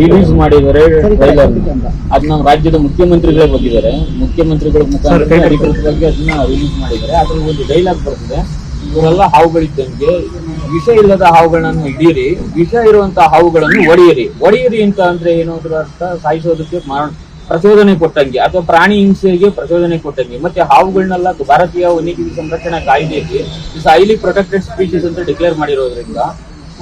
Release ಮಾಡಿದ್ದಾರೆ ಅದ್ ನಮ್ಮ ರಾಜ್ಯದ ಮುಖ್ಯಮಂತ್ರಿಗಳೇ ಬಂದಿದ್ದಾರೆ ಮುಖ್ಯಮಂತ್ರಿಗಳ ಮುಖಾಂತರ ಅಧಿಕೃತವಾಗಿ ಅದನ್ನ ರಿಲೀಸ್ ಮಾಡಿದ್ದಾರೆ. ಅದ್ರಲ್ಲಿ ಒಂದು ಡೈಲಾಗ್ ಬರ್ತದೆ. ಇವರೆಲ್ಲ ಹಾವುಗಳಿದ್ದಂಗೆ ವಿಷ ಇಲ್ಲದ ಹಾವುಗಳನ್ನ ಹಿಡಿಯಿರಿ. ವಿಷ ಇರುವಂತ ಹಾವುಗಳನ್ನು ಒಡೆಯಿರಿ. ಒಡೆಯಿರಿ ಅಂತ ಅಂದ್ರೆ ಏನೋ ಅರ್ಥ? ಸಾಯಿಸೋದಕ್ಕೆ ಪ್ರಚೋದನೆ ಕೊಟ್ಟಂಗೆ ಅಥವಾ ಪ್ರಾಣಿ ಹಿಂಸೆಗೆ ಪ್ರಚೋದನೆ ಕೊಟ್ಟಂಗೆ. ಮತ್ತೆ ಹಾವುಗಳನ್ನೆಲ್ಲ ಭಾರತೀಯ ವನ್ಯಜೀವಿ ಸಂರಕ್ಷಣಾ ಕಾಯ್ದೆಯಲ್ಲಿ ಹೈಲಿ ಪ್ರೊಟೆಕ್ಟೆಡ್ ಸ್ಪೀಶೀಸ್ ಅಂತ ಡಿಕ್ಲೇರ್ ಮಾಡಿರೋದ್ರಿಂದ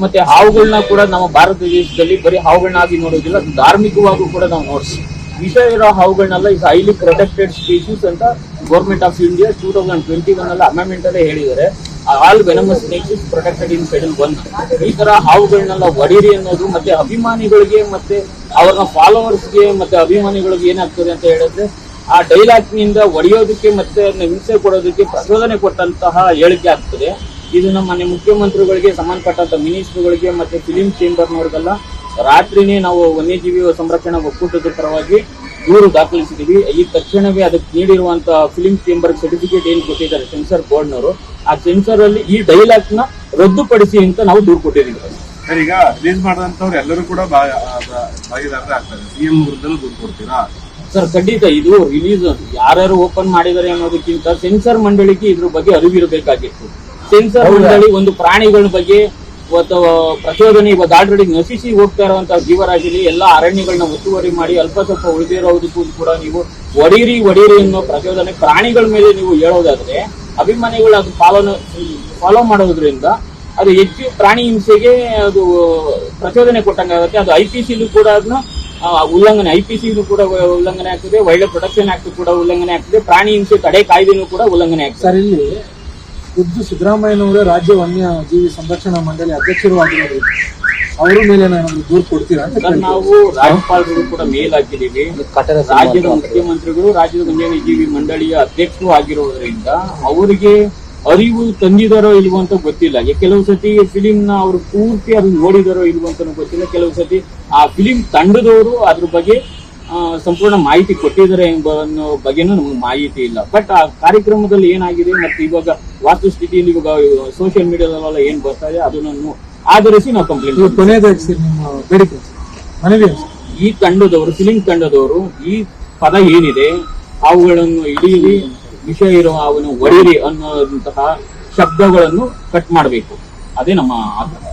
ಮತ್ತೆ ಹಾವುಗಳನ್ನ ಕೂಡ ನಮ್ಮ ಭಾರತ ದೇಶದಲ್ಲಿ ಬರೀ ಹಾವುಗಳನ್ನಾಗಿ ನೋಡೋದಿಲ್ಲ ಧಾರ್ಮಿಕವಾಗೂ ಕೂಡ ನಾವು ನೋಡ್ಸಿ ವಿಷ ಇರೋ ಹಾವುಗಳನ್ನೆಲ್ಲ ಇಸ್ ಹೈಲಿ ಪ್ರೊಟೆಕ್ಟೆಡ್ ಸ್ಪೀಶೀಸ್ ಅಂತ government of India two thousand twenty one ಅಲ್ಲಿ ಅಮೆಂಡ್ಮೆಂಟ್ ಅಲ್ಲೇ ಹೇಳಿದ್ದಾರೆ. All venomous snakes protected in schedule one ಈ ತರ ಹಾವುಗಳನ್ನೆಲ್ಲ ಒಡೀರಿ ಅನ್ನೋದು ಮತ್ತೆ ಅಭಿಮಾನಿಗಳಿಗೆ ಮತ್ತೆ ಅವ್ರನ್ನ ಫಾಲೋವರ್ಸ್ಗೆ ಮತ್ತೆ ಅಭಿಮಾನಿಗಳಿಗೆ ಏನಾಗ್ತದೆ ಅಂತ ಹೇಳಿದ್ರೆ, ಆ ಡೈಲಾಗ್ನಿಂದ ಒಡೆಯೋದಕ್ಕೆ ಮತ್ತೆ ಹಿಂಸೆ ಕೊಡೋದಕ್ಕೆ ಪ್ರಚೋದನೆ ಕೊಟ್ಟಂತಹ ಹೇಳಿಕೆ ಆಗ್ತದೆ. ಇದು ನಮ್ಮ ಮನೆ ಮುಖ್ಯಮಂತ್ರಿಗಳಿಗೆ ಸಂಬಂಧಪಟ್ಟಂತ ಮಿನಿಸ್ಟರ್ಗಳಿಗೆ ಮತ್ತೆ ಫಿಲಿಂ ಚೇಂಬರ್ನವ್ರಿಗೆಲ್ಲ ರಾತ್ರಿನೇ ನಾವು ವನ್ಯಜೀವಿ ಸಂರಕ್ಷಣಾ ಒಕ್ಕೂಟದ ಪರವಾಗಿ ದೂರು ದಾಖಲಿಸಿದೀವಿ. ಈ ತಕ್ಷಣವೇ ಅದಕ್ಕೆ ನೀಡಿರುವಂತ ಫಿಲಿಂ ಚೇಂಬರ್ ಸರ್ಟಿಫಿಕೇಟ್ ಏನ್ ಕೊಟ್ಟಿದ್ದಾರೆ ಸೆನ್ಸರ್ ಬೋರ್ಡ್ನವರು ಆ ಸೆನ್ಸರ್ ಅಲ್ಲಿ ಈ ಡೈಲಾಗ್ನ ರದ್ದುಪಡಿಸಿ ಅಂತ ನಾವು ದೂರು ಕೊಟ್ಟಿದ್ದೀವಿ. ಸರ್ ಈಗ ರಿಲೀಸ್ ಮಾಡಿದಂತವ್ರು ಎಲ್ಲರೂ ಕೂಡ ಭಾಗಿದಾರರೇ ಆಗ್ತಾರೆ. ಸಿಎಂ ದೂರು ಕೊಡ್ತೀರಾ? ಸರ್ ಖಂಡಿತ ಇದು ರಿಲೀಸ್ ಯಾರ್ಯಾರು ಓಪನ್ ಮಾಡಿದ್ದಾರೆ ಅನ್ನೋದಕ್ಕಿಂತ ಸೆನ್ಸರ್ ಮಂಡಳಿಗೆ ಇದ್ರ ಬಗ್ಗೆ ಅರಿವಿರಬೇಕಾಗಿತ್ತು ಸೆನ್ಸರ್ ಮಂಡಳಿ ಒಂದು ಪ್ರಾಣಿಗಳ ಬಗ್ಗೆ ಅಥವಾ ಪ್ರಚೋದನೆ ಇವತ್ತು ಆಲ್ರೆಡಿ ನಶಿಸಿ ಹೋಗ್ತಾ ಇರುವಂತಹ ಜೀವರಾಶಿಲಿ ಎಲ್ಲಾ ಅರಣ್ಯಗಳನ್ನ ಒತ್ತುವರಿ ಮಾಡಿ ಅಲ್ಪ ಸ್ವಲ್ಪ ಉಳಿದಿರೋದಕ್ಕೂ ಕೂಡ ನೀವು ಒಡೀರಿ ಒಡೀರಿ ಅನ್ನೋ ಪ್ರಚೋದನೆ ಪ್ರಾಣಿಗಳ ಮೇಲೆ ನೀವು ಹೇಳೋದಾದ್ರೆ ಅಭಿಮಾನಿಗಳು ಅದು ಫಾಲೋ ಫಾಲೋ ಮಾಡೋದ್ರಿಂದ ಅದು ಹೆಚ್ಚು ಪ್ರಾಣಿ ಹಿಂಸೆಗೆ ಅದು ಪ್ರಚೋದನೆ ಕೊಟ್ಟಂಗಾಗುತ್ತೆ ಅದು ಐ ಪಿ ಸಿಲು ಕೂಡ ಅದನ್ನ ಉಲ್ಲಂಘನೆ ಐ ಪಿ ಸಿಲು ಕೂಡ ಉಲ್ಲಂಘನೆ ಆಗ್ತದೆ ವೈಲ್ಡ್ ಪ್ರೊಟೆಕ್ಷನ್ ಆಕ್ಟ್ ಕೂಡ ಉಲ್ಲಂಘನೆ ಆಗ್ತದೆ ಪ್ರಾಣಿ ಹಿಂಸೆ ತಡೆ ಕಾಯ್ದೆನೂ ಕೂಡ ಉಲ್ಲಂಘನೆ ಆಗ್ತದೆ. ಸರ್ ಇಲ್ಲಿ ಖುದ್ದು ಸಿದ್ದರಾಮಯ್ಯನವರೇ ರಾಜ್ಯ ವನ್ಯಜೀವಿ ಸಂರಕ್ಷಣಾ ಮಂಡಳಿ ಅಧ್ಯಕ್ಷರು ಆಗಿರೋದು ಅವರ ಮೇಲೆ ನಾನು ದೂರು ಕೊಡ್ತೀರಾ ಅಂತ ಸರ್ ಕೇಳ್ತೀನಿ. ನಾವು ರಾಜ್ಯಪಾಲರು ಕೂಡ ಮೇಲ್ ಹಾಕಿದ್ದೀವಿ ರಾಜ್ಯದ ಮುಖ್ಯಮಂತ್ರಿಗಳು ರಾಜ್ಯದ ವನ್ಯಜೀವಿ ಮಂಡಳಿಯ ಅಧ್ಯಕ್ಷರು ಆಗಿರೋದ್ರಿಂದ ಅವರಿಗೆ ಅರಿವು ತಂದಿದಾರೋ ಇಲ್ವೋ ಅಂತ ಗೊತ್ತಿಲ್ಲ. ಕೆಲವು ಸತಿ ಫಿಲಿಂ ನ ಅವರು ಪೂರ್ತಿ ಅದನ್ನ ನೋಡಿದಾರೋ ಇಲ್ವೋ ಅಂತ ಗೊತ್ತಿಲ್ಲ. ಕೆಲವು ಸತಿ ಆ ಫಿಲಿಂ ತಂಡದವರು ಅದ್ರ ಬಗ್ಗೆ ಸಂಪೂರ್ಣ ಮಾಹಿತಿ ಕೊಟ್ಟಿದ್ದಾರೆ ಎಂಬ ಅನ್ನೋ ಬಗ್ಗೆನೂ ನಮ್ಗೆ ಮಾಹಿತಿ ಇಲ್ಲ. ಬಟ್ ಆ ಕಾರ್ಯಕ್ರಮದಲ್ಲಿ ಏನಾಗಿದೆ ಮತ್ತೆ ಇವಾಗ ವಾಸ್ತುಸ್ಥಿತಿಯಲ್ಲಿ ಇವಾಗ ಸೋಷಿಯಲ್ ಮೀಡಿಯಾದಲ್ಲೆಲ್ಲ ಏನ್ ಬರ್ತಾ ಇದೆ ಅದನ್ನು ಆಧರಿಸಿ ನಾವು ಕಂಪ್ಲೇಂಟ್ ಕೊನೆಯದಾಗಿ ಈ ತಂಡದವರು ಫಿಲಿಂ ತಂಡದವರು ಈ ಪದ ಏನಿದೆ ಅವುಗಳನ್ನು ಹಿಡಿಯಲಿ ವಿಷಯ ಇರುವ ಅವನು ಒಡೆಯಿರಿ ಅನ್ನೋದಂತಹ ಶಬ್ದಗಳನ್ನು ಕಟ್ ಮಾಡಬೇಕು. ಅದೇ ನಮ್ಮ ಆಗ್ರಹ.